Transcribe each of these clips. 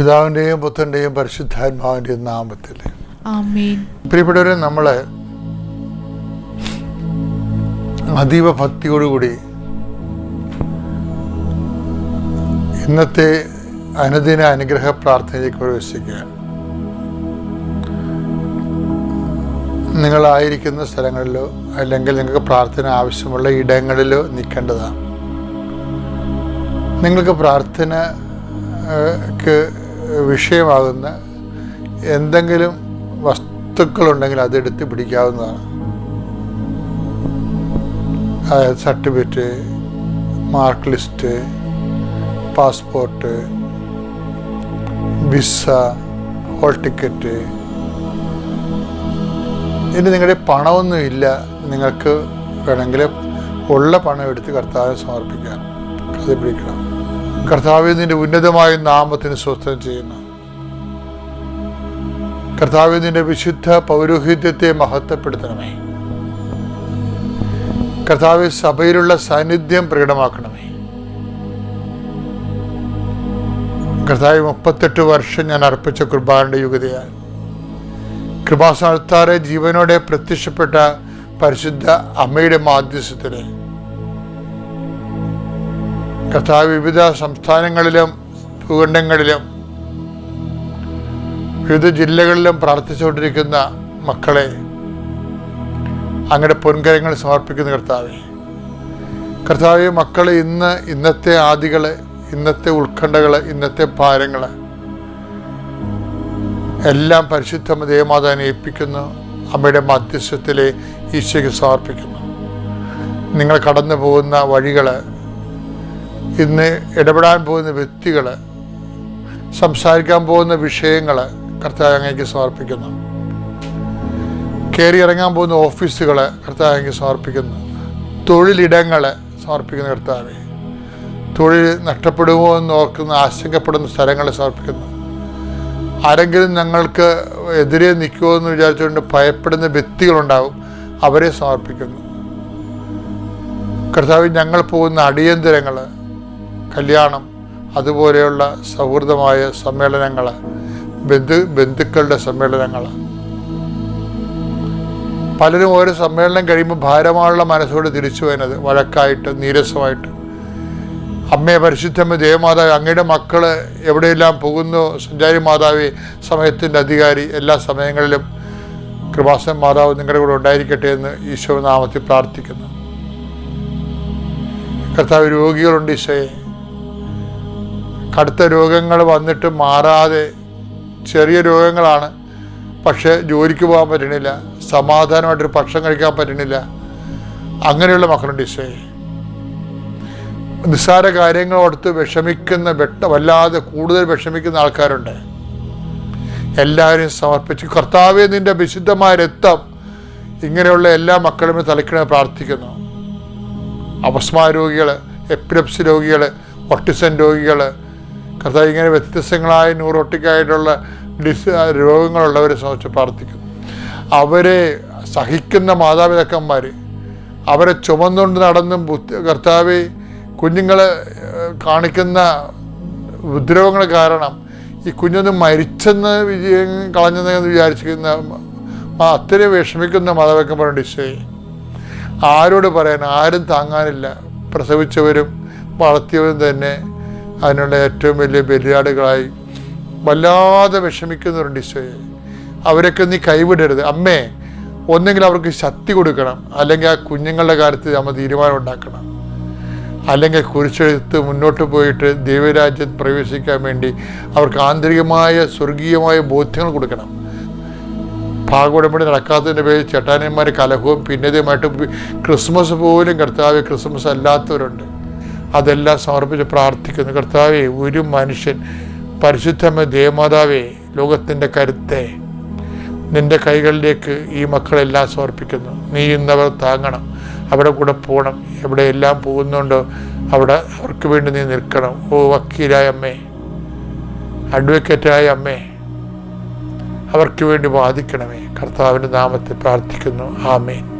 പിതാവിന്റെയും പുത്രന്റെയും പരിശുദ്ധാത്മാവിന്റെയും നാമത്തിൽ പ്രിയപ്പെട്ടവരെ നമ്മൾ അതീവ ഭക്തിയോടുകൂടി ഇന്നത്തെ അനുദിന അനുഗ്രഹ പ്രാർത്ഥനയിലേക്ക് പ്രവേശിക്കുകയാണ് നിങ്ങളായിരിക്കുന്ന സ്ഥലങ്ങളിലോ അല്ലെങ്കിൽ നിങ്ങൾക്ക് പ്രാർത്ഥന ആവശ്യമുള്ള ഇടങ്ങളിലോ നിൽക്കേണ്ടതാണ്. നിങ്ങൾക്ക് പ്രാർത്ഥനക്ക് വിഷയമാകുന്ന എന്തെങ്കിലും വസ്തുക്കളുണ്ടെങ്കിൽ അതെടുത്ത് പിടിക്കാവുന്നതാണ്. അതായത് certificate mark list passport visa hall ticket. ഇനി നിങ്ങളുടെ പണമൊന്നും ഇല്ല. നിങ്ങൾക്ക് വേണമെങ്കിൽ ഉള്ള പണം എടുത്ത് കർത്താവിനെ സമർപ്പിക്കാം അത് പിടിക്കണം. കർത്താവ് നിന്റെ ഉന്നതമായ നാമത്തിന് സ്വസ്ഥം ചെയ്യുന്നു. കർത്താവ് നിന്റെ വിശുദ്ധ പൗരോഹിത്യത്തെ മഹത്വപ്പെടുത്തണമേ. കർത്താവ് സഭയിലുള്ള സാന്നിധ്യം പ്രകടമാക്കണമേ. കർത്താവ് മുപ്പത്തെട്ട് വർഷം ഞാൻ അർപ്പിച്ച കുർബാനയുടെ യുഗതയാൽ കൃപാസ്ഥാനത്താറെ ജീവനോടെ പ്രത്യക്ഷപ്പെട്ട പരിശുദ്ധ അമ്മയുടെ മാധ്യസ്ഥത്തിന് കർത്താവ് വിവിധ സംസ്ഥാനങ്ങളിലും ഭൂഖണ്ഡങ്ങളിലും വിവിധ ജില്ലകളിലും പ്രാർത്ഥിച്ചുകൊണ്ടിരിക്കുന്ന മക്കളെ അങ്ങയുടെ പൊൻകരങ്ങൾ സമർപ്പിക്കുന്ന കർത്താവെ. കർത്താവ് മക്കൾ ഇന്ന് ഇന്നത്തെ ആദികൾ ഇന്നത്തെ ഉത്കണ്ഠകൾ ഇന്നത്തെ ഭാരങ്ങൾ എല്ലാം പരിശുദ്ധ ദേവമാതാവിനെ ഏൽപ്പിക്കുന്നു. അമ്മയുടെ മധ്യസ്ഥത്തിലെ ഈശോയ്ക്ക് സമർപ്പിക്കുന്നു. നിങ്ങൾ കടന്നു പോകുന്ന വഴികൾ ഇന്ന് ഇടപെടാൻ പോകുന്ന വ്യക്തികൾ സംസാരിക്കാൻ പോകുന്ന വിഷയങ്ങൾ കർത്താവ് അങ്ങേക്ക് സമർപ്പിക്കുന്നു. കയറി ഇറങ്ങാൻ പോകുന്ന ഓഫീസുകൾ കർത്താവ് അങ്ങേക്ക് സമർപ്പിക്കുന്നു. തൊഴിലിടങ്ങൾ സമർപ്പിക്കുന്ന കർത്താവെ. തൊഴിൽ നഷ്ടപ്പെടുമോ എന്ന് ഓർക്കുന്ന ആശങ്കപ്പെടുന്ന സ്ഥലങ്ങൾ സമർപ്പിക്കുന്നു. ആരെങ്കിലും ഞങ്ങൾക്ക് എതിരെ നിൽക്കുമോ എന്ന് വിചാരിച്ചുകൊണ്ട് ഭയപ്പെടുന്ന വ്യക്തികളുണ്ടാവും അവരെ സമർപ്പിക്കുന്നു. കർത്താവ് ഞങ്ങൾ പോകുന്ന അടിയന്തരങ്ങൾ കല്യാണം അതുപോലെയുള്ള സൗഹൃദമായ സമ്മേളനങ്ങൾ ബന്ധു ബന്ധുക്കളുടെ സമ്മേളനങ്ങൾ. പലരും ഓരോ സമ്മേളനം കഴിയുമ്പോൾ ഭാരമായുള്ള മനസ്സോട് തിരിച്ചു വരുന്നത് വഴക്കായിട്ട് നീരസമായിട്ട്. അമ്മയെ പരിശുദ്ധമ്മ ദേവമാതാവ് അങ്ങയുടെ മക്കൾ എവിടെയെല്ലാം പോകുന്നു? സഞ്ചാരി മാതാവി സമയത്തിന്റെ അധികാരി എല്ലാ സമയങ്ങളിലും കൃപാസൻ മാതാവ് നിങ്ങളുടെ കൂടെ ഉണ്ടായിരിക്കട്ടെ എന്ന് ഈശോ നാമത്തിൽ പ്രാർത്ഥിക്കുന്നു. കർത്താവ് രോഗികളുണ്ട് ഈശോയെ. കടുത്ത രോഗങ്ങൾ വന്നിട്ട് മാറാതെ ചെറിയ രോഗങ്ങളാണ്. പക്ഷേ ജോലിക്ക് പോകാൻ പറ്റണില്ല. സമാധാനമായിട്ടൊരു ഭക്ഷണം കഴിക്കാൻ പറ്റണില്ല. അങ്ങനെയുള്ള മക്കളുണ്ട് ഈശോയെ. നിസ്സാര കാര്യങ്ങളോടത്ത് വിഷമിക്കുന്ന വെട്ട വല്ലാതെ കൂടുതൽ വിഷമിക്കുന്ന ആൾക്കാരുണ്ട്. എല്ലാവരും സമർപ്പിച്ച് കർത്താവെ നിന്റെ വിശുദ്ധമായ രക്തം ഇങ്ങനെയുള്ള എല്ലാ മക്കളുമേ തലക്കിണ പ്രാർത്ഥിക്കുന്നു. അപസ്മാ രോഗികൾ എപ്പിലപ്സി രോഗികൾ ഒട്ടിസൻ രോഗികൾ കർത്താവ് ഇങ്ങനെ വ്യത്യസ്തങ്ങളായ ന്യൂറോട്ടിക്കായിട്ടുള്ള ഡിസ് രോഗങ്ങളുള്ളവരെ സംബന്ധിച്ച് പ്രാർത്ഥിക്കുന്നു അവരെ സഹിക്കുന്ന മാതാപിതാക്കന്മാർ അവരെ ചുമന്നുകൊണ്ട് നടന്നും കർത്താവെ കുഞ്ഞുങ്ങൾ കാണിക്കുന്ന ഉപദ്രവങ്ങൾ കാരണം ഈ കുഞ്ഞൊന്ന് മരിച്ചെന്ന് വിജയം കളഞ്ഞെന്ന് വിചാരിച്ചിരിക്കുന്ന അത്രയും വിഷമിക്കുന്ന മാതാപിതാക്കന്മാരുണ്ട് ഈശോയെ. ആരോട് പറയാൻ ആരും താങ്ങാനില്ല. പ്രസവിച്ചവരും വളർത്തിയവരും തന്നെ അതിനുള്ള ഏറ്റവും വലിയ ബലിയാടുകളായി വല്ലാതെ വിഷമിക്കുന്നവരുണ്ട് ഈശോയെ. അവരൊക്കെ നീ കൈവിടരുത്. അമ്മേ ഒന്നെങ്കിൽ അവർക്ക് ശക്തി കൊടുക്കണം. അല്ലെങ്കിൽ ആ കുഞ്ഞുങ്ങളുടെ കാര്യത്തിൽ നമ്മൾ തീരുമാനം ഉണ്ടാക്കണം. അല്ലെങ്കിൽ കുരിശെടുത്ത് മുന്നോട്ട് പോയിട്ട് ദൈവരാജ്യത്ത് പ്രവേശിക്കാൻ വേണ്ടി അവർക്ക് ആന്തരികമായ സ്വർഗീയമായ ബോധ്യങ്ങൾ കൊടുക്കണം. ഭാഗവടമ്പടി നടക്കാത്തതിന്റെ പേരിൽ ചേട്ടാനന്മാർ കലഹവും പിന്നതുമായിട്ട് ക്രിസ്മസ് പോലും കർത്താവ് ക്രിസ്മസ് അല്ലാത്തവരുണ്ട്. അതെല്ലാം സമർപ്പിച്ച് പ്രാർത്ഥിക്കുന്നു. കർത്താവേ ഒരു മനുഷ്യൻ പരിശുദ്ധമ ദേവമാതാവേ ലോകത്തിന്റെ കരുത്തെ നിന്റെ കൈകളിലേക്ക് ഈ മക്കളെല്ലാം സമർപ്പിക്കുന്നു. നീ ഇന്നവർ താങ്ങണം. അവിടെ കൂടെ പോകണം. എവിടെയെല്ലാം പോകുന്നുണ്ടോ അവിടെ അവർക്ക് വേണ്ടി നീ നിൽക്കണം. ഓ വക്കീലായ അമ്മേ അഡ്വക്കേറ്റായ അമ്മേ അവർക്ക് വേണ്ടി വാദിക്കണമേ. കർത്താവിന്റെ നാമത്തിൽ പ്രാർത്ഥിക്കുന്നു. ആമേൻ.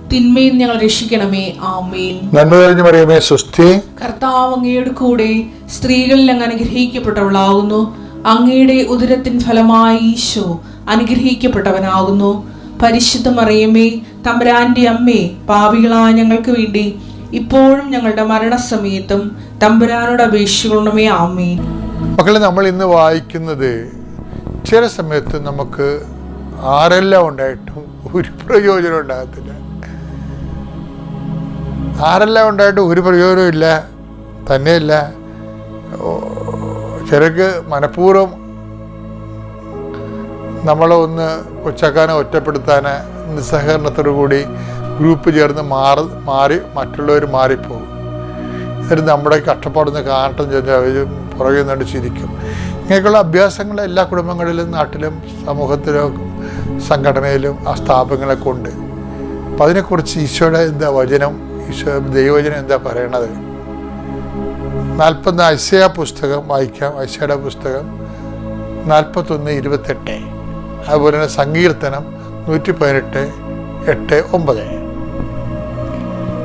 തിന്മയിൽ ഞങ്ങൾ രക്ഷിക്കണമേ. ആമേൻ. നന്മ കഴിഞ്ഞു പറയുമേ സുസ്ഥി കർത്താവ് അങ്ങയുടെ കൂടെ സ്ത്രീകളിൽ അങ്ങ് അനുഗ്രഹിക്കപ്പെട്ടവളാകുന്നു. അങ്ങയുടെ ഉദരത്തിൻ ഫലമായി ഈശോ അനുഗ്രഹിക്കപ്പെട്ടവനാകുന്നു. പരിശുദ്ധ മറിയമേ തമ്പുരാന്റെ അമ്മേ പാപികളായ ഞങ്ങൾക്ക് വേണ്ടി ഇപ്പോഴും ഞങ്ങളുടെ മരണസമയത്തും തമ്പുരാനോട് അപേക്ഷിക്കണമേ. ആമേ മക്കളെ നമ്മൾ ഇന്ന് വായിക്കുന്നത് ചില സമയത്ത് നമുക്ക് ആരെല്ലാം ഉണ്ടായിട്ടും ഒരു പ്രയോജനം ഉണ്ടാകത്തില്ല. ആരെല്ലാം ഉണ്ടായിട്ട് ഒരു പ്രയോജനവും ഇല്ല തന്നെയല്ല. ചിലക്ക് മനഃപൂർവം നമ്മളെ ഒന്ന് കൊച്ചക്കാനെ ഒറ്റപ്പെടുത്താനോ നിസ്സഹകരണത്തോടു കൂടി ഗ്രൂപ്പ് ചേർന്ന് മാറി മാറി മറ്റുള്ളവർ മാറിപ്പോകും. എന്നിട്ട് നമ്മുടെ കഷ്ടപ്പാടൊന്ന് കാണട്ടെ ചെന്ന് അവർ പുറകെ നിന്നുകൊണ്ട് ചിരിക്കും. ഇങ്ങനെയൊക്കെയുള്ള അഭ്യാസങ്ങൾ എല്ലാ കുടുംബങ്ങളിലും നാട്ടിലും സമൂഹത്തിലും സംഘടനയിലും ആ സ്ഥാപനങ്ങളൊക്കെ ഉണ്ട്. അപ്പം അതിനെക്കുറിച്ച് ഈശോയുടെ എന്താ വചനം? ഈശോ ദൈവജനം എന്താ പറയണത്? നാൽപ്പത്തൊന്ന് ഐസയ പുസ്തകം വായിക്കാം. ഐശയുടെ പുസ്തകം നാൽപ്പത്തൊന്ന് ഇരുപത്തെട്ട്. അതുപോലെ തന്നെ സങ്കീർത്തനം നൂറ്റി പതിനെട്ട് എട്ട് ഒമ്പത്.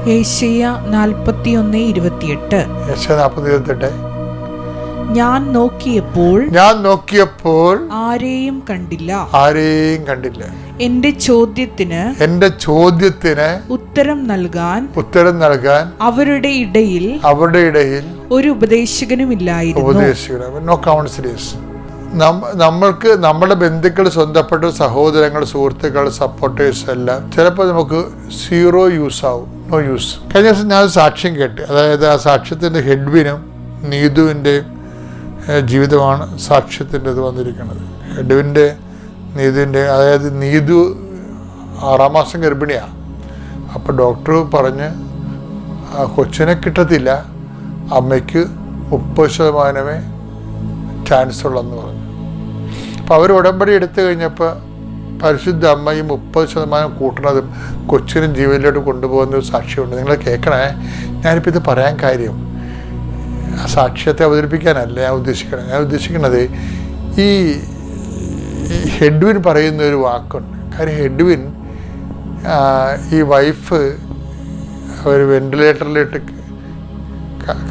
ഏഷ്യ നാൽപ്പത്തിയൊന്ന് ഇരുപത്തിയെട്ട്. ഏഷ്യ നാൽപ്പത്തി ഇരുപത്തെട്ട്. ഞാൻ നോക്കിയപ്പോൾ ഞാൻ നോക്കിയപ്പോൾ ആരെയും കണ്ടില്ല. ആരെയും കണ്ടില്ല. എന്റെ ചോദ്യത്തിന് എന്റെ ചോദ്യത്തിന് ഉത്തരം നൽകാൻ ഉത്തരം നൽകാൻ അവരുടെ ഇടയിൽ അവരുടെ ഇടയിൽ ഒരു ഉപദേശകനുമില്ലായിരുന്നു ഉപദേശിക്കണം നോ കൗൺസിലേഴ്സ് നമ്മൾക്ക് നമ്മുടെ ബന്ധുക്കൾ സ്വന്തപ്പെട്ട സഹോദരങ്ങൾ സുഹൃത്തുക്കൾ സപ്പോർട്ടേഴ്സ് എല്ലാം ചിലപ്പോൾ നമുക്ക് സീറോ യൂസ് ആവും. നോ യൂസ് കഴിഞ്ഞ ദിവസം ഞാൻ സാക്ഷ്യം കേട്ട്. അതായത് ആ സാക്ഷ്യത്തിന്റെ ഹെഡ്വിനും നീതുവിന്റെയും ജീവിതമാണ് സാക്ഷ്യത്തിന്റെ ഇത് വന്നിരിക്കുന്നത്. എഡുവിന്റെ നീതുവിന്റെ അതായത് നീതു ആറാം മാസം ഗർഭിണിയാണ് അപ്പോൾ ഡോക്ടർ പറഞ്ഞ് കൊച്ചിനെ കിട്ടത്തില്ല അമ്മയ്ക്ക് മുപ്പത് ശതമാനമേ ചാൻസ് ഉള്ളെന്ന് പറഞ്ഞു. അപ്പോൾ അവർ ഉടമ്പടി എടുത്തു കഴിഞ്ഞപ്പോൾ പരിശുദ്ധ അമ്മ ഈ മുപ്പത് ശതമാനം കൂട്ടണത് കൊച്ചിനും ജീവനിലോട്ട് കൊണ്ടുപോകുന്ന ഒരു സാക്ഷ്യമുണ്ട്. നിങ്ങൾ കേൾക്കണേ? ഞാനിപ്പോൾ ഇത് പറയാൻ കാര്യം സാക്ഷ്യത്തെ അവതരിപ്പിക്കാനല്ല ഞാൻ ഉദ്ദേശിക്കുന്നത് ഞാൻ ഉദ്ദേശിക്കുന്നത് ഈ ഹെഡ്വിൻ പറയുന്ന ഒരു വാക്കുണ്ട്. കാര്യം ഹെഡ്വിൻ ഈ വൈഫ് ഒരു വെന്റിലേറ്ററിലിട്ട്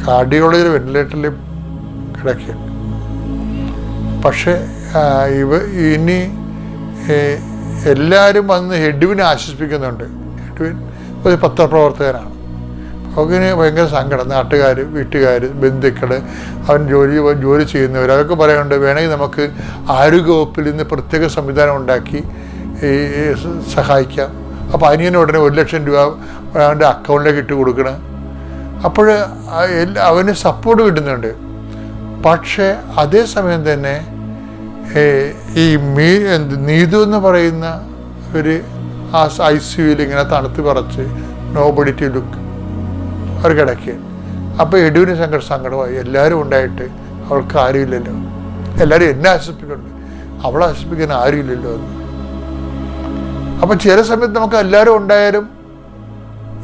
കാർഡിയോളജി വെന്റിലേറ്ററിൽ കിടക്കുകയാണ് പക്ഷേ ഇവ ഇനി എല്ലാവരും വന്ന് ഹെഡ്വിനെ ആശ്വസിപ്പിക്കുന്നുണ്ട്. ഹെഡ്വിൻ ഒരു പത്രപ്രവർത്തകനാണ്. അവന് ഭയങ്കര സങ്കടം. നാട്ടുകാർ വീട്ടുകാർ ബന്ധുക്കൾ അവൻ ജോലി ജോലി ചെയ്യുന്നവർ അതൊക്കെ പറയുന്നുണ്ട് വേണമെങ്കിൽ നമുക്ക് ആരോഗ്യവകുപ്പിൽ നിന്ന് പ്രത്യേക സംവിധാനം ഉണ്ടാക്കി ഈ സഹായിക്കാം. അപ്പോൾ അനിയന് ഉടനെ ഒരു ലക്ഷം രൂപ അവന്റെ അക്കൗണ്ടിലേക്ക് ഇട്ട് കൊടുക്കണം. അപ്പോൾ അവന് സപ്പോർട്ട് കിട്ടുന്നുണ്ട്. പക്ഷേ അതേസമയം തന്നെ ഈ മീ നീതു എന്ന് പറയുന്ന ഒരു ആ ഐ സി യുയിൽ ഇങ്ങനെ തണുത്ത് പറച്ച് നോ ടു ലുക്ക് അവർ കിടക്കുക അപ്പോൾ എഡുവിന് സങ്കട സങ്കടമായി. എല്ലാവരും ഉണ്ടായിട്ട് അവൾക്ക് ആരുമില്ലല്ലോ. എല്ലാവരും എന്നെ ആശ്വസിപ്പിക്കുന്നുണ്ട്. അവളെ ആശ്വസിപ്പിക്കാൻ ആരുമില്ലല്ലോ എന്ന്. അപ്പം ചില സമയത്ത് നമുക്ക് എല്ലാവരും ഉണ്ടായാലും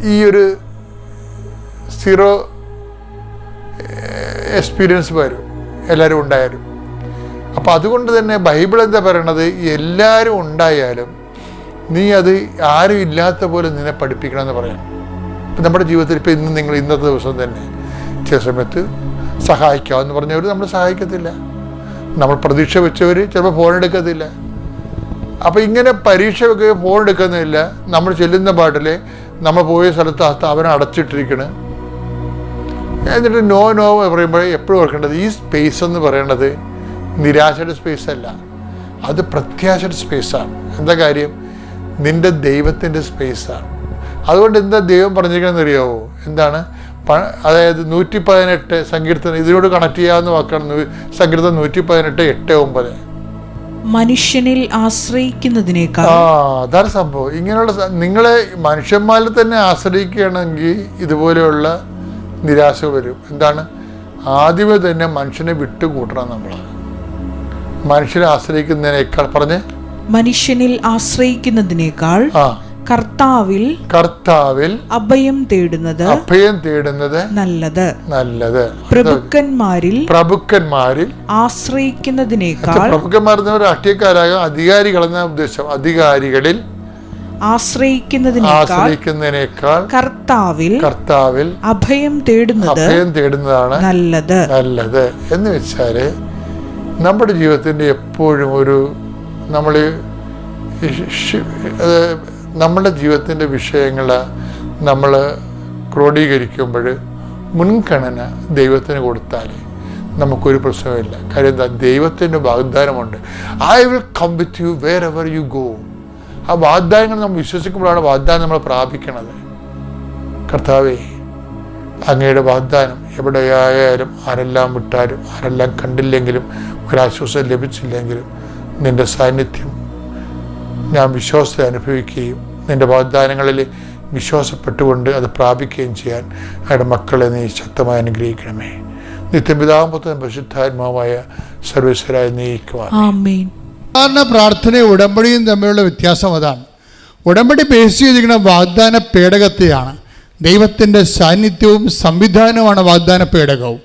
ഈ ഒരു സീറോ എക്സ്പീരിയൻസ് വരും. എല്ലാവരും ഉണ്ടായാലും. അപ്പോൾ അതുകൊണ്ട് തന്നെ ബൈബിൾ എന്താ പറയണത്? എല്ലാവരും ഉണ്ടായാലും നീ അത് ആരും ഇല്ലാത്ത പോലെ നിന്നെ പഠിപ്പിക്കണമെന്ന് പറയാം ഇപ്പം നമ്മുടെ ജീവിതത്തിൽ ഇപ്പം ഇന്ന് നിങ്ങൾ ഇന്നത്തെ ദിവസം തന്നെ ചില സമയത്ത് സഹായിക്കാമെന്ന് പറഞ്ഞവർ നമ്മൾ സഹായിക്കത്തില്ല. നമ്മൾ പ്രതീക്ഷ വെച്ചവർ ചിലപ്പോൾ ഫോൺ എടുക്കത്തില്ല. അപ്പോൾ ഇങ്ങനെ പരീക്ഷ വെക്കുകയോ ഫോൺ എടുക്കുന്നില്ല നമ്മൾ ചെല്ലുന്ന പാട്ടിൽ നമ്മൾ പോയ സ്ഥലത്ത് ആ സ്ഥാപനം അടച്ചിട്ടിരിക്കണ്. എന്നിട്ട് നോ നോ പറയുമ്പോൾ എപ്പോഴും ഓർക്കേണ്ടത് ഈ സ്പേസ് എന്ന് പറയേണ്ടത് നിരാശയുടെ സ്പേസ് അല്ല. അത് പ്രത്യാശയുടെ സ്പേസാണ് എന്താ കാര്യം? നിന്റെ ദൈവത്തിന്റെ സ്പേസാണ് അതുകൊണ്ട് എന്താ ദൈവം പറഞ്ഞിരിക്കണമെന്ന് അറിയാവോ? എന്താണ്? അതായത് നൂറ്റി പതിനെട്ട് സങ്കീർത്തനം ഇതിനോട് കണക്ട് ചെയ്യാവുന്ന വാക്കാണ് സങ്കീർത്തനം നൂറ്റി പതിനെട്ട് എട്ട് ഒമ്പത്. മനുഷ്യനിൽ ആശ്രയിക്കുന്നതിനേക്കാൾ ആ അതാണ് സംഭവം. ഇങ്ങനെയുള്ള നിങ്ങളെ മനുഷ്യന്മാരിൽ തന്നെ ആശ്രയിക്കുകയാണെങ്കിൽ ഇതുപോലെയുള്ള നിരാശ വരും. എന്താണ്? ആദ്യമേ തന്നെ മനുഷ്യനെ വിട്ടുകൂട്ടണം നമ്മൾ മനുഷ്യനെ ആശ്രയിക്കുന്നതിനേക്കാൾ പറഞ്ഞ്? മനുഷ്യനിൽ ആശ്രയിക്കുന്നതിനേക്കാൾ ആ. കർത്താവിൽ കർത്താവിൽ അഭയം തേടുന്നത് അഭയം തേടുന്നത് നല്ലത്. നല്ലത്. പ്രഭുക്കന്മാരിൽ പ്രഭുക്കന്മാരിൽ ആശ്രയിക്കുന്നതിനേക്കാൾ പ്രഭുക്കന്മാർ എന്ന് അധികാരികൾ രാഷ്ട്രീയക്കാരാകാം അധികാരികളെന്ന ഉദ്ദേശം. അധികാരികളിൽ ആശ്രയിക്കുന്നതിനേക്കാൾ കർത്താവിൽ കർത്താവിൽ അഭയം തേടുന്നത് അഭയം തേടുന്നതാണ് നല്ലത്. നല്ലത്. എന്ന് വെച്ചാൽ നമ്മുടെ ജീവിതത്തിന്റെ എപ്പോഴും ഒരു നമ്മൾ നമ്മുടെ ജീവിതത്തിന്റെ വിഷയങ്ങൾ നമ്മൾ ക്രോഡീകരിക്കുമ്പോൾ മുൻഗണന ദൈവത്തിന് കൊടുത്താൽ നമുക്കൊരു പ്രശ്നമില്ല കാര്യം എന്താ ദൈവത്തിന്റെ വാഗ്ദാനമുണ്ട്. I will come with you wherever you go ആ വാഗ്ദാനങ്ങൾ നമ്മൾ വിശ്വസിക്കുമ്പോഴാണ് വാഗ്ദാനം നമ്മൾ പ്രാപിക്കണത്. കർത്താവേ അങ്ങയുടെ വാഗ്ദാനം എവിടെയായാലും ആരെല്ലാം വിട്ടാലും ആരെല്ലാം കണ്ടില്ലെങ്കിലും ഒരാശ്വാസം ലഭിച്ചില്ലെങ്കിലും നിന്റെ സാന്നിധ്യം ഞാൻ വിശ്വാസത്തെ അനുഭവിക്കുകയും നിന്റെ വാഗ്ദാനങ്ങളിൽ വിശ്വാസപ്പെട്ടുകൊണ്ട് അത് പ്രാപിക്കുകയും ചെയ്യാൻ അയാളുടെ മക്കളെ നീ ശക്തമായി അനുഗ്രഹിക്കണമേ. നിത്യപിതാമ്പത്തും പരിശുദ്ധാത്മാവായ സർവേശ്വരായി നീക്കുവാൻ. ആമേൻ. സാധാരണ പ്രാർത്ഥനയും ഉടമ്പടിയും തമ്മിലുള്ള വ്യത്യാസം അതാണ്. ഉടമ്പടി ബേസ് ചെയ്തിരിക്കുന്ന വാഗ്ദാന പേടകത്തെയാണ്. ദൈവത്തിന്റെ സാന്നിധ്യവും സംവിധാനവുമാണ് വാഗ്ദാന പേടകവും.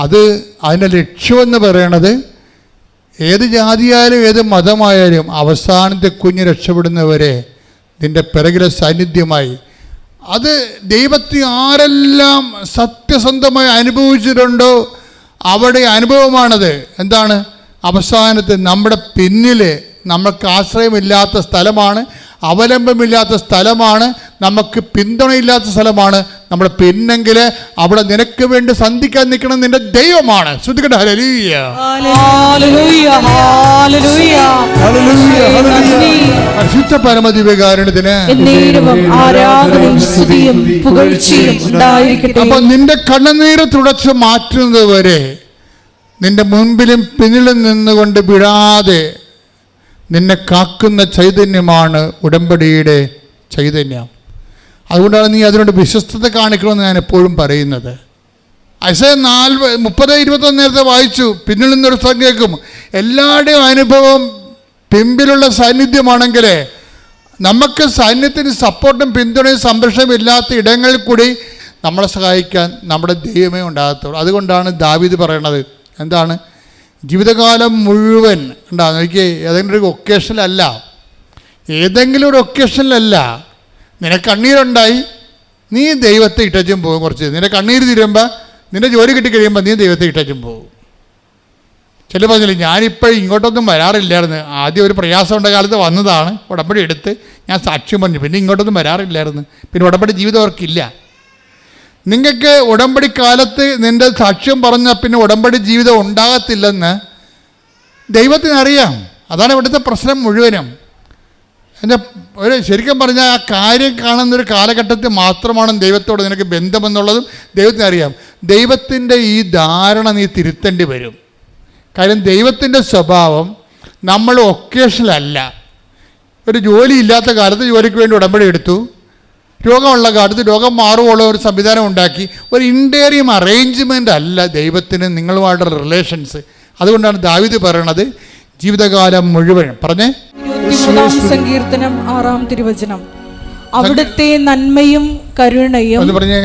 അത് അതിന്റെ ലക്ഷ്യമെന്ന് പറയണത് ഏത് ജാതിയായാലും ഏത് മതമായാലും അവസാനത്തെ കുഞ്ഞ് രക്ഷപ്പെടുന്നവരെ നിന്റെ പിറകിലെ സാന്നിധ്യമായി. അത് ദൈവത്തെ ആരെല്ലാം സത്യസന്ധമായി അനുഭവിച്ചിട്ടുണ്ടോ അവിടെ അനുഭവമാണത്. എന്താണ്? അവസാനത്തെ നമ്മുടെ പിന്നിൽ നമ്മൾക്ക് ആശ്രയമില്ലാത്ത സ്ഥലമാണ് അവലംബമില്ലാത്ത സ്ഥലമാണ് നമുക്ക് പിന്തുണയില്ലാത്ത സ്ഥലമാണ് നമ്മുടെ പിന്നെങ്കിൽ അവിടെ നിനക്ക് വേണ്ടി സന്ധിക്കാൻ നിൽക്കണം നിന്റെ ദൈവമാണ്. ശ്രദ്ധിക്കട്ടെ ഹല്ലേലൂയ. Hallelujah hallelujah. പരിശുദ്ധ ഉണ്ടായിരിക്കട്ടെ. അപ്പൊ നിന്റെ കണ്ണുനീര് തുടച്ച് മാറ്റുന്നത് വരെ നിന്റെ മുൻപിലും പിന്നിലും നിന്നുകൊണ്ട് വിടാതെ നിന്നെ കാക്കുന്ന ചൈതന്യമാണ് ഉടമ്പടിയുടെ ചൈതന്യം. അതുകൊണ്ടാണ് നീ അതിനോട് വിശ്വസ്തത കാണിക്കണമെന്ന് ഞാൻ എപ്പോഴും പറയുന്നത്. അസേ നാല് മുപ്പത് ഇരുപത്തൊന്ന് നേരത്തെ വായിച്ചു. പിന്നിൽ നിന്നൊരു സ്ഥലം കേൾക്കും. എല്ലാവരുടെയും അനുഭവം പിമ്പിലുള്ള സാന്നിധ്യമാണെങ്കിൽ നമുക്ക് സൈന്യത്തിന് സപ്പോർട്ടും പിന്തുണയും സംരക്ഷണവും ഇല്ലാത്ത ഇടങ്ങളിൽ കൂടി നമ്മളെ സഹായിക്കാൻ നമ്മുടെ ദൈവമേ ഉണ്ടാകത്തുള്ളൂ. അതുകൊണ്ടാണ് ദാവിദ് പറയണത്. എന്താണ്? ജീവിതകാലം മുഴുവൻ ഉണ്ടാ നോക്കിയേ ഏതെങ്കിലും ഒരു ഒക്കേഷനിലല്ല ഏതെങ്കിലും ഒരു ഒക്കേഷനിലല്ല നിനക്ക് കണ്ണീരുണ്ടായി നീ ദൈവത്തെ ഇട്ടച്ചും പോകും കുറച്ച്. നിന്റെ കണ്ണീര് തിരുമ്പോൾ നിന്റെ ജോലി കിട്ടി കഴിയുമ്പോൾ നീ ദൈവത്തെ ഇട്ടച്ചും പോകും. ചില പറഞ്ഞില്ലേ ഞാനിപ്പോൾ ഇങ്ങോട്ടൊന്നും വരാറില്ലായിരുന്നു. ആദ്യം ഒരു പ്രയാസമുണ്ട കാലത്ത് വന്നതാണ്. ഉടമ്പടി എടുത്ത് ഞാൻ സാക്ഷ്യം പറഞ്ഞു. പിന്നെ ഇങ്ങോട്ടൊന്നും വരാറില്ലായിരുന്നു. പിന്നെ ഉടമ്പടി ജീവിതം അവർക്കില്ല. നിങ്ങൾക്ക് ഉടമ്പടി കാലത്ത് നിന്റെ സാക്ഷ്യം പറഞ്ഞാൽ പിന്നെ ഉടമ്പടി ജീവിതം ഉണ്ടാകത്തില്ലെന്ന് ദൈവത്തിനറിയാം. അതാണ് ഇവിടുത്തെ പ്രശ്നം മുഴുവനും. എന്റെ ഒരു ശരിക്കും പറഞ്ഞാൽ ആ കാര്യം കാണുന്ന ഒരു കാലഘട്ടത്തിൽ മാത്രമാണ് ദൈവത്തോട് നിനക്ക് ബന്ധമെന്നുള്ളതും ദൈവത്തിന് അറിയാം. ദൈവത്തിന്റെ ഈ ധാരണ നീ തിരുത്തേണ്ടി വരും. കാര്യം ദൈവത്തിന്റെ സ്വഭാവം നമ്മൾ ഒക്കേഷനിലല്ല ഒരു ജോലി ഇല്ലാത്ത കാലത്ത് ജോലിക്ക് വേണ്ടി ഉടമ്പടി എടുത്തു. രോഗമുള്ള കാലത്ത് രോഗം മാറുമുള്ള ഒരു സംവിധാനം ഉണ്ടാക്കി. ഒരു ഇന്റേറിയം അറേഞ്ച്മെന്റ് അല്ല ദൈവത്തിന് നിങ്ങളുമായിട്ടുള്ള റിലേഷൻസ് അതുകൊണ്ടാണ് ദാവിദ് പറയണത് ജീവിതകാലം മുഴുവൻ. പറഞ്ഞേ? ഇരുപത്തിമൂന്നാം സങ്കീർത്തനം ആറാം തിരുവചനം. അവിടുത്തെ നന്മയും കരുണയും എന്ന് പറഞ്ഞേ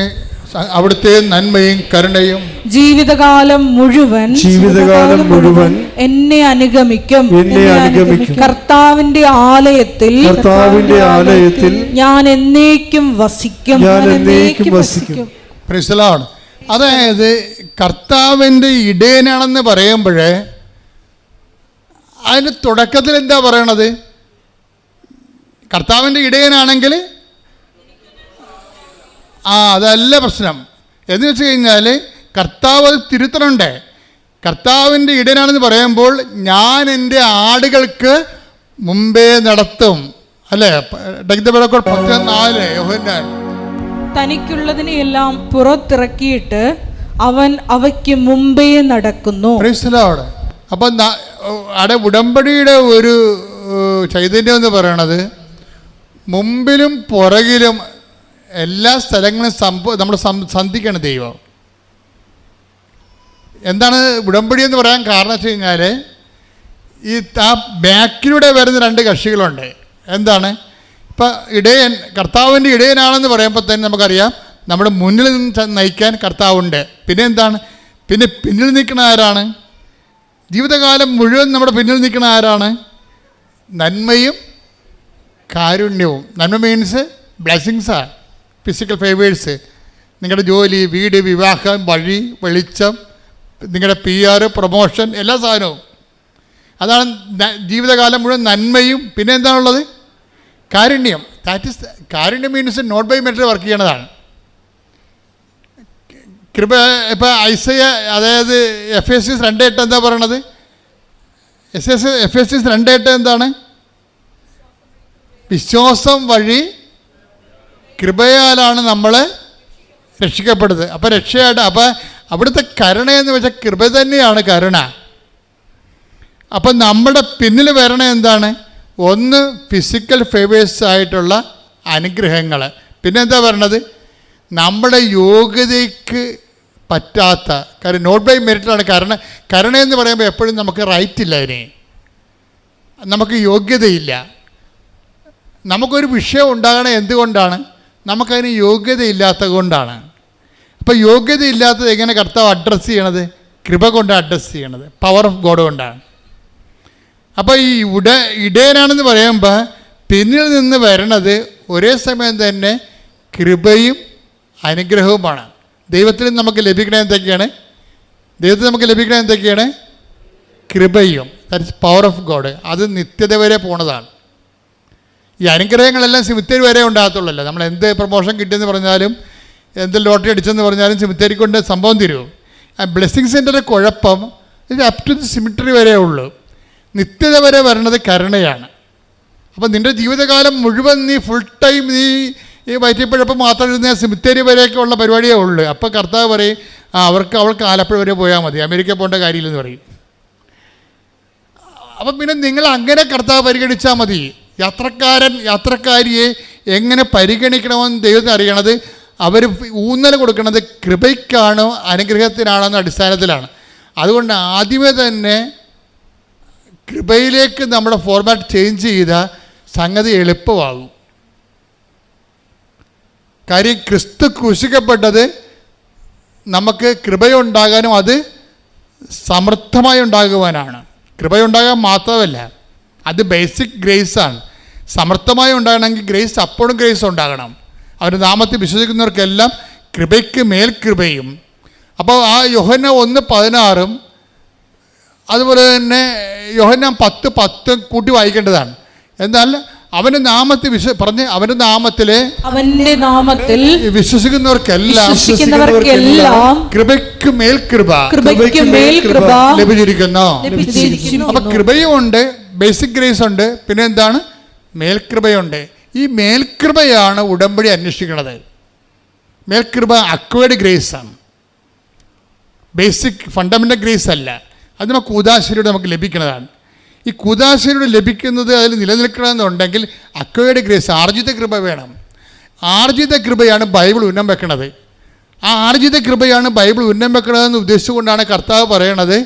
അവിടുത്തെ നന്മയും കരുണയും ജീവിതകാലം മുഴുവൻ ജീവിതകാലം മുഴുവൻ എന്നെ അനുഗമിക്കും. എന്നെ അനുഗമിക്കും. കർത്താവിന്റെ ആലയത്തിൽ കർത്താവിന്റെ ആലയത്തിൽ ഞാൻ എന്നേക്കും വസിക്കും. ഞാൻ എന്നേക്കും വസിക്കും. പ്രിസലാണ് അതായത് കർത്താവിന്റെ ഇടയനാണെന്ന് പറയുമ്പോഴേ അതിന് തുടക്കത്തിൽ എന്താ പറയണത്? കർത്താവിന്റെ ഇടയനാണെങ്കിൽ ആ അതല്ല പ്രശ്നം. എന്ന് വെച്ച് കഴിഞ്ഞാൽ കർത്താവ് അത് തിരുത്തണുണ്ട് കർത്താവിന്റെ ഇടയനാണെന്ന് പറയുമ്പോൾ ഞാൻ എന്റെ ആടുകൾക്ക് മുമ്പേ നടത്തും. അല്ലേ? പത്ത് നാല് യോഹന്നാൻ. തനിക്കുള്ളതിനെയെല്ലാം പുറത്തിറക്കിയിട്ട് അവൻ അവയ്ക്ക് മുമ്പേ നടക്കുന്നു. അപ്പൊ അവിടെ ഉടമ്പടിയുടെ ഒരു ചൈതന്യം എന്ന് പറയണത് മുമ്പിലും പുറകിലും എല്ലാ സ്ഥലങ്ങളും സംഭവ നമ്മൾ സന്ധിക്കണം ദൈവം. എന്താണ് ഉടമ്പടി എന്ന് പറയാൻ കാരണം വെച്ച് കഴിഞ്ഞാൽ ഈ ആ ബാക്കിലൂടെ വരുന്ന രണ്ട് കക്ഷികളുണ്ട്. എന്താണ്? ഇപ്പം ഇടയൻ കർത്താവിന്റെ ഇടയനാണെന്ന് പറയുമ്പോൾ തന്നെ നമുക്കറിയാം നമ്മുടെ മുന്നിൽ നിന്ന് നയിക്കാൻ കർത്താവുണ്ട്. പിന്നെ എന്താണ്? പിന്നെ പിന്നിൽ നിൽക്കുന്ന ആരാണ്? ജീവിതകാലം മുഴുവൻ നമ്മുടെ പിന്നിൽ നിൽക്കുന്ന ആരാണ്? നന്മയും കാരുണ്യവും. നന്മ മീൻസ് ബ്ലെസ്സിങ്സാണ് ഫിസിക്കൽ ഫേവേഴ്സ് നിങ്ങളുടെ ജോലി വീട് വിവാഹം വഴി വെളിച്ചം നിങ്ങളുടെ പി ആർ പ്രൊമോഷൻ എല്ലാ സാധനവും. അതാണ് ജീവിതകാലം മുഴുവൻ നന്മയും. പിന്നെ എന്താണുള്ളത്? കാരുണ്യം. ദാറ്റ് ഇസ് കാരുണ്യം മീൻസ് നോട്ട് ബൈ മെറ്റർ വർക്ക് ചെയ്യണതാണ്. കൃപ ഇപ്പം ഐസയ അതായത് എഫ് എസ് എസ് രണ്ട് എട്ട് എന്താ പറയണത്? S S F S S രണ്ട് എട്ട് എന്താണ്? വിശ്വാസം വഴി കൃപയാലാണ് നമ്മൾ രക്ഷിക്കപ്പെടുന്നത്. അപ്പോൾ രക്ഷയായിട്ട് അപ്പോൾ അവിടുത്തെ കരുണയെന്ന് വെച്ചാൽ കൃപ തന്നെയാണ് കരുണ. അപ്പം നമ്മുടെ പിന്നിൽ വരണ എന്താണ്? ഒന്ന് ഫിസിക്കൽ ഫേവേഴ്സ് ആയിട്ടുള്ള അനുഗ്രഹങ്ങൾ പിന്നെ എന്താ പറയണത്? നമ്മുടെ യോഗ്യതയ്ക്ക് പറ്റാത്ത കാര്യം നോട്ട് ബൈ മെറിറ്റിലാണ് കരുണ. കരുണ എന്ന് പറയുമ്പോൾ എപ്പോഴും നമുക്ക് റൈറ്റ് ഇല്ല അതിന് നമുക്ക് യോഗ്യതയില്ല. നമുക്കൊരു വിഷയം ഉണ്ടാകണം എന്തുകൊണ്ടാണ്? നമുക്കതിന് യോഗ്യതയില്ലാത്തത് കൊണ്ടാണ്. അപ്പോൾ യോഗ്യതയില്ലാത്തത് എങ്ങനെ കർത്താവ് അഡ്രസ്സ് ചെയ്യണത്? കൃപ കൊണ്ട് അഡ്രസ്സ് ചെയ്യണത്. പവർ ഓഫ് ഗോഡ് കൊണ്ടാണ്. അപ്പോൾ ഈ ഉട ഇടയനാണെന്ന് പറയുമ്പോൾ പിന്നിൽ നിന്ന് വരണത് ഒരേ സമയം തന്നെ കൃപയും അനുഗ്രഹവുമാണ്. ദൈവത്തിൽ നമുക്ക് ലഭിക്കണ എന്തൊക്കെയാണ്? ദൈവത്തിൽ നമുക്ക് ലഭിക്കണ എന്തൊക്കെയാണ്? കൃപയും. ദാറ്റ്സ് പവർ ഓഫ് ഗോഡ് അത് നിത്യത വരെ പോണതാണ്. ഈ അനുഗ്രഹങ്ങളെല്ലാം സിമിത്തേരി വരെ ഉണ്ടാകത്തുള്ളല്ലോ. നമ്മൾ എന്ത് പ്രൊമോഷൻ കിട്ടിയെന്ന് പറഞ്ഞാലും എന്ത് ലോട്ടറി അടിച്ചെന്ന് പറഞ്ഞാലും സിമിത്തേരി കൊണ്ട് സംഭവം തരുമോ ആ ബ്ലെസ്സിങ് കുഴപ്പം ഇത് അപ് ടു ദി സിമിറ്ററി വരെ ഉള്ളൂ. നിത്യത വരെ വരണത് കരുണയാണ്. അപ്പം നിന്റെ ജീവിതകാലം മുഴുവൻ നീ ഫുൾ ടൈം നീ ഈ വയറ്റിപ്പഴപ്പം മാത്രം ഇരുന്ന സിമിത്തേരി വരെയൊക്കെ ഉള്ള പരിപാടിയേ ഉള്ളൂ. അപ്പോൾ കർത്താവ് പറയും ആ അവർക്ക് അവൾക്ക് ആലപ്പുഴ വരെ പോയാൽ മതി. അമേരിക്ക പോകേണ്ട കാര്യമില്ലെന്ന് പറയും. അപ്പം പിന്നെ നിങ്ങൾ അങ്ങനെ കർത്താവ് പരിഗണിച്ചാൽ മതി. യാത്രക്കാരൻ യാത്രക്കാരിയെ എങ്ങനെ പരിഗണിക്കണമെന്ന് ദൈവത്തിന് അറിയണത് അവർ ഊന്നൽ കൊടുക്കുന്നത് കൃപയ്ക്കാണോ അനുഗ്രഹത്തിനാണോ എന്ന അടിസ്ഥാനത്തിലാണ്. അതുകൊണ്ട് ആദ്യമേ തന്നെ കൃപയിലേക്ക് നമ്മുടെ ഫോർമാറ്റ് ചേഞ്ച് ചെയ്ത സംഗതി എളുപ്പമാകും. കാര്യം ക്രിസ്തു ക്രൂശിക്കപ്പെട്ടത് നമുക്ക് കൃപയുണ്ടാകാനും അത് സമൃദ്ധമായി ഉണ്ടാകുവാനാണ്. കൃപയുണ്ടാകാൻ മാത്രമല്ല അത് ബേസിക് ഗ്രേസ് ആണ്. സമർത്ഥമായി ഉണ്ടാകണമെങ്കിൽ ഗ്രേസ് അപ്പോഴും ഗ്രേസ് ഉണ്ടാകണം. അവർ നാമത്തിൽ വിശ്വസിക്കുന്നവർക്കെല്ലാം കൃപയ്ക്ക് മേൽ കൃപയും. അപ്പോൾ ആ യോഹന ഒന്ന് പതിനാറും അതുപോലെ തന്നെ യോഹന പത്ത് പത്തും കൂട്ടി വായിക്കേണ്ടതാണ്. എന്നാൽ അവന്റെ നാമത്തിൽ വിശ്വ പറഞ്ഞ് അവന്റെ നാമത്തിലെ അവന്റെ നാമത്തിൽ വിശ്വസിക്കുന്നവർക്കെല്ലാം വിശ്വസിക്കുന്നവർക്കെല്ലാം കൃപയ്ക്ക് മേൽ കൃപ കൃപയ്ക്ക് മേൽ കൃപ ലഭിച്ചിരിക്കുന്നു. ലഭിച്ചിരിക്കുന്നു. അപ്പൊ കൃപയും ഉണ്ട് ബേസിക് ഗ്രേസ് ഉണ്ട് പിന്നെ എന്താണ്? മേൽക്കൃപയുണ്ട് ഈ മേൽക്കൃപയാണ് ഉടമ്പടി അന്വേഷിക്കുന്നത്. മേൽക്കൃപ ഗ്രേസ് ആണ്. ബേസിക് ഫണ്ടമെന്റൽ ഗ്രേസ് അല്ല. അത് നമുക്ക് കൂതാശയിലൂടെ നമുക്ക് ലഭിക്കുന്നതാണ്. ഈ കൂതാശയിലൂടെ ലഭിക്കുന്നത് അതിൽ നിലനിൽക്കണമെന്നുണ്ടെങ്കിൽ അക്വേർഡ് ഗ്രേസ് ആർജിത കൃപ വേണം. ആർജിത കൃപയാണ് ബൈബിൾ ഉന്നം വെക്കുന്നത്. ആ ആർജിത കൃപയാണ് ബൈബിൾ ഉന്നം വെക്കണതെന്ന് ഉദ്ദേശിച്ചുകൊണ്ടാണ് കർത്താവ് പറയണത്.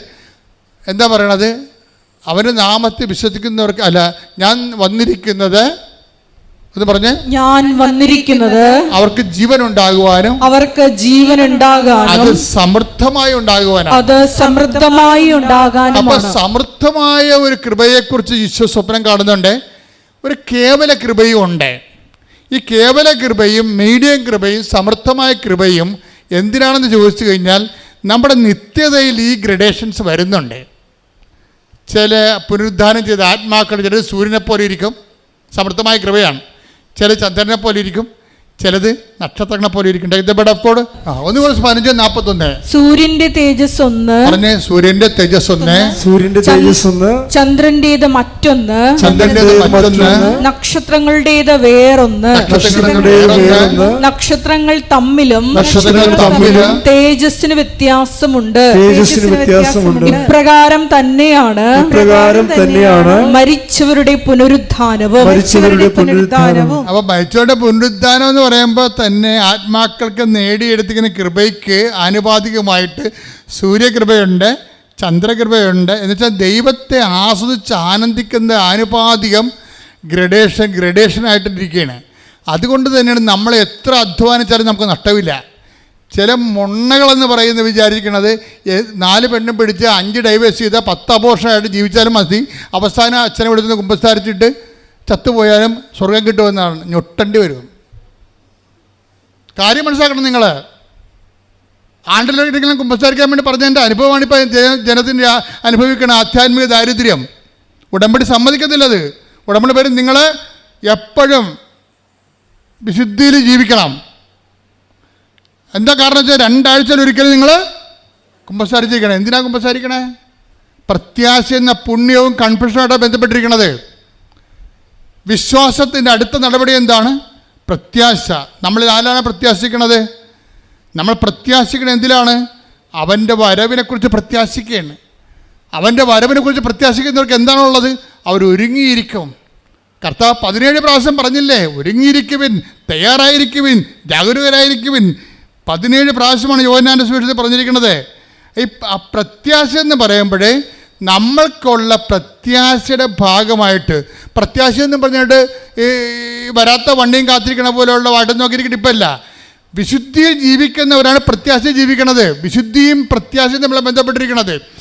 എന്താ പറയണത്? അവന്റെ നാമത്തെ വിശ്വസിക്കുന്നവർക്ക് അല്ല ഞാൻ വന്നിരിക്കുന്നത് എന്ന് പറഞ്ഞ്? ഞാൻ വന്നിരിക്കുന്നത് അവർക്ക് ജീവൻ ഉണ്ടാകുവാനും അവർക്ക് ജീവൻ ഉണ്ടാകാനും അത് സമൃദ്ധമായി ഉണ്ടാകുവാനും അത് സമൃദ്ധമായി ഉണ്ടാകാനും അപ്പൊ സമൃദ്ധമായ ഒരു കൃപയെക്കുറിച്ച് ഈശോ സ്വപ്നം കാണുന്നുണ്ട്. ഒരു കേവല കൃപയും ഉണ്ട്. ഈ കേവല കൃപയും മീഡിയം കൃപയും സമൃദ്ധമായ കൃപയും എന്തിനാണെന്ന് ചോദിച്ചു കഴിഞ്ഞാൽ നമ്മുടെ നിത്യതയിൽ ഈ ഗ്രഡേഷൻസ് വരുന്നുണ്ട്. ചില പുനരുദ്ധാനം ചെയ്ത ആത്മാക്കൾ ചിലർ സൂര്യനെ പോലെ ഇരിക്കും. സമൃദ്ധമായ കൃപയാണ്. ചില ചന്ദ്രനെ പോലെ ഇരിക്കും. ചിലത് നക്ഷത്രങ്ങളെ പോലെ ഇരിക്കണ്ട? ഇത് ബെഡപ്പോട് ആ ഒന്ന് കുറച്ച് പതിനഞ്ച് ഒന്ന് സൂര്യന്റെ തേജസ് ഒന്ന് പറഞ്ഞേ സൂര്യന്റെ തേജസ് ഒന്ന് സൂര്യന്റെ തേജസ് ഒന്ന് ചന്ദ്രന്റേത് മറ്റൊന്ന് ചന്ദ്രന്റേത് മറ്റൊന്ന്. നക്ഷത്രങ്ങളുടേത് വേറൊന്ന്. നക്ഷത്രങ്ങൾ തമ്മിലും നക്ഷത്രങ്ങൾ തമ്മിലും തേജസ്സിന് വ്യത്യാസമുണ്ട്. തേജസ്സിന് വ്യത്യാസമുണ്ട്. ഇപ്രകാരം തന്നെയാണ്. ഇപ്രകാരം തന്നെയാണ് മരിച്ചവരുടെ പുനരുദ്ധാനവും. മരിച്ചവരുടെ പുനരുദ്ധാനവും. അപ്പൊ മരിച്ചവരുടെ പുനരുദ്ധാനം എന്ന് പറയുമ്പോൾ തന്നെ ആത്മാക്കൾക്ക് നേടിയെടുത്തിരിക്കുന്ന കൃപയ്ക്ക് ആനുപാതികമായിട്ട് സൂര്യകൃപയുണ്ട് ചന്ദ്രകൃപയുണ്ട്. എന്നുവെച്ചാൽ ദൈവത്തെ ആസ്വദിച്ച് ആനന്ദിക്കുന്ന ആനുപാതികം ഗ്രഡേഷൻ ഗ്രഡേഷനായിട്ടിരിക്കുകയാണ് അതുകൊണ്ട് തന്നെയാണ് നമ്മൾ എത്ര അധ്വാനിച്ചാലും നമുക്ക് നഷ്ടമില്ല. ചില മുണ്ണകളെന്ന് പറയുന്നത് വിചാരിക്കണത് നാല് പെണ്ണും പിടിച്ച് അഞ്ച് ഡൈവേഴ്സ് ചെയ്താൽ പത്ത് അപോഷമായിട്ട് ജീവിച്ചാലും മതി. അവസാനം അച്ഛനെ വിളിച്ച് കുമ്പസ്ഥാരിച്ചിട്ട് ചത്തുപോയാലും സ്വർഗം കിട്ടുമെന്നാണ് ഞൊട്ടേണ്ടി വരും. കാര്യം മനസ്സിലാക്കണം നിങ്ങൾ ആണ്ടിലൊരിക്കലും കുമ്പസാരിക്കാൻ വേണ്ടി പറഞ്ഞതിന്റെ അനുഭവമാണ് ഇപ്പോൾ ജനത്തിന്റെ അനുഭവിക്കുന്ന ആധ്യാത്മിക ദാരിദ്ര്യം. ഉടമ്പടി സമ്മതിക്കത്തില്ലത് ഉടമ്പടി പേര് നിങ്ങൾ എപ്പോഴും വിശുദ്ധിയിൽ ജീവിക്കണം. എന്താ കാരണം വെച്ചാൽ രണ്ടാഴ്ചയിൽ ഒരിക്കലും നിങ്ങൾ കുമ്പസാരിച്ചിരിക്കണം. എന്തിനാ കുമ്പസാരിക്കണേ? പ്രത്യാശ എന്ന പുണ്യവും കൺഫ്യൂഷനുമായിട്ടാണ് ബന്ധപ്പെട്ടിരിക്കുന്നത് വിശ്വാസത്തിന്റെ അടുത്ത നടപടി എന്താണ്? പ്രത്യാശ. നമ്മളിൽ ആരാണ് പ്രത്യാശിക്കണത് നമ്മൾ പ്രത്യാശിക്കുന്നത് എന്തിലാണ്? അവന്റെ വരവിനെക്കുറിച്ച് പ്രത്യാശിക്കുകയാണ്. അവന്റെ വരവിനെക്കുറിച്ച് പ്രത്യാശിക്കുന്നവർക്ക് എന്താണുള്ളത്? അവർ ഒരുങ്ങിയിരിക്കും. കർത്താവ് പതിനേഴ് പ്രാവശ്യം പറഞ്ഞില്ലേ ഒരുങ്ങിയിരിക്കുവിൻ തയ്യാറായിരിക്കുവിൻ ജാഗരൂകരായിരിക്കുവിൻ. പതിനേഴ് പ്രാവശ്യമാണ് യോഹനാന്റെ സുവിശേഷത്തിൽ പറഞ്ഞിരിക്കുന്നത്. ഈ പ്രത്യാശ എന്ന് പറയുമ്പോഴേ നമ്മൾക്കുള്ള പ്രത്യാശയുടെ ഭാഗമായിട്ട് പ്രത്യാശ എന്ന് പറഞ്ഞിട്ട് ഈ വരാത്ത വണ്ടിയും കാത്തിരിക്കണ പോലെയുള്ള വാട്ടം നോക്കിയിരിക്കട്ടെ ഇപ്പല്ല വിശുദ്ധിയിൽ ജീവിക്കുന്നവരാണ് പ്രത്യാശ ജീവിക്കണത്. വിശുദ്ധിയും പ്രത്യാശയും നമ്മളെ ബന്ധപ്പെട്ടിരിക്കുന്നത്